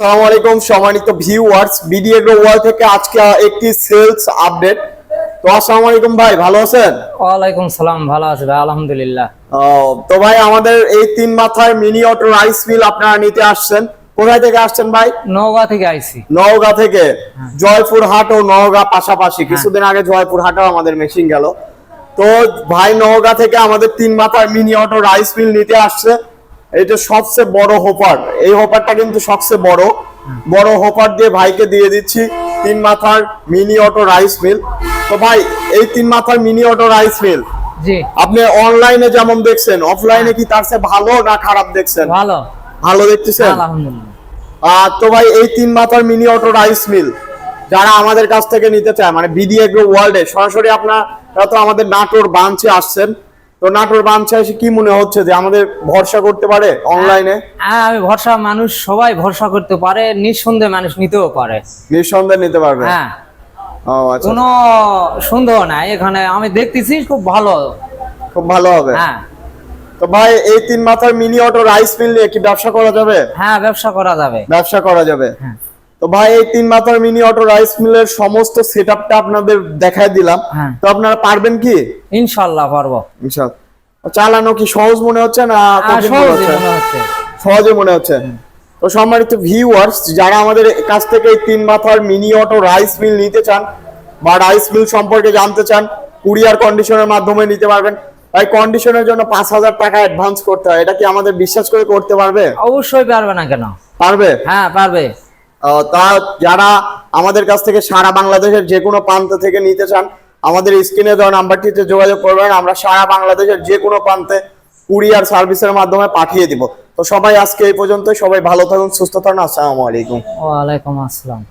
আসসালামু আলাইকুম সম্মানিত ভিউয়ার্স বিডিএগ্রো ওয়াল থেকে আজকে একটি সেলস আপডেট তো আসসালামু আলাইকুম ভাই ভালো আছেন? ওয়ালাইকুম সালাম ভালো আছে ভাই আলহামদুলিল্লাহ। তো ভাই আমাদের এই তিন মাথায় মিনি অটো রাইস মিল আপনারা নিতে আসছেন। কোথায় থেকে আসছেন ভাই? নওগাঁ থেকে আইছি। নওগাঁ থেকে? জয়পুর হাট ও নওগাঁ পাশাপাশি। কিছুদিন আগে জয়পুর হাটও আমাদের মেশিন গেল। তো ভাই নওগাঁ থেকে আমাদের তিন মাথার মিনি অটো রাইস মিল নিতে আসছে। এটা সবচেয়ে বড় হোপার। এই হোপারটা কিন্তু সবচেয়ে বড়। বড় হোপার দিয়ে ভাইকে দিয়ে দিচ্ছি তিন মাথার মিনি অটো রাইস মিল। তো ভাই এই তিন মাথার মিনি অটো রাইস মিল আপনি অনলাইনে যেমন দেখছেন অফলাইনে কি তার চেয়ে ভালো না খারাপ দেখছেন? ভালো। ভালো দেখতেছেন? আলহামদুলিল্লাহ। আহ, তো ভাই এই তিন মাথার মিনি অটো রাইস মিল যারা আমাদের কাছ থেকে নিতে চায় মানে বিডি এগ্রো ওয়ার্ল্ডে সরাসরি আপনারা তো আমাদের নাটোর বাঞ্চে আসছেন। তো নাটোর বাঞ্চে এসে কি মনে হচ্ছে যে আমাদের ভরসা করতে পারে অনলাইনে হ্যাঁ আমি ভরসা মানুষ সবাই ভরসা করতে পারে নিঃসন্দেহে মানুষ নিতেও পারে। নিঃসন্দেহে নিতে পারবে? হ্যাঁ। ও আচ্ছা। কোনো সন্দেহ নাই এখানে আমি দেখতেছি খুব ভালো। খুব ভালো হবে। হ্যাঁ। তো ভাই এই তিন মাথার মিনি অটো রাইস মিল নিয়ে কি ব্যবসা করা যাবে? হ্যাঁ ব্যবসা করা যাবে। ব্যবসা করা যাবে। হ্যাঁ। তো ভাই এই তিন মাথার মিনি অটো রাইস মিলের সমস্ত সেট সেটআপটা আপনাদের দেখায় দিলাম। হ্যাঁ। তো আপনারা পারবেন কি? ইনশাল্লাহ পারব। ইনশাআল্লাহ। চালানো কি সহজ মনে হচ্ছে না হ্যাঁ, সহজে মনে হচ্ছে? তো সম্মানিত ভিউয়ার্স যারা আমাদের কাছ থেকে এই তিন মাথার মিনি অটো রাইস মিল নিতে চান বা রাইস মিল সম্পর্কে জানতে চান কুরিয়ার কন্ডিশনের মাধ্যমে নিতে পারবেন। ভাই কন্ডিশনের জন্য পাঁচ হাজার টাকা অ্যাডভান্স করতে হয়। এটা কি আমাদের বিশ্বাস করে করতে পারবে? অবশ্যই পারবে না কেন? পারবে? হ্যাঁ পারবে। তা যারা আমাদের কাছ থেকে সারা বাংলাদেশের যে কোনো প্রান্ত থেকে নিতে চান, আমাদের স্ক্রিনে দেওয়া নাম্বারটিতে যোগাযোগ করবেন। আমরা সারা বাংলাদেশের যে কোনো প্রান্তে কুরিয়ার সার্ভিসের মাধ্যমে পাঠিয়ে দিব। তো সবাই আজকে এই পর্যন্ত সবাই ভালো থাকুন, সুস্থ থাকুন। আসসালামু আলাইকুম। ওয়ালাইকুম আসসালাম।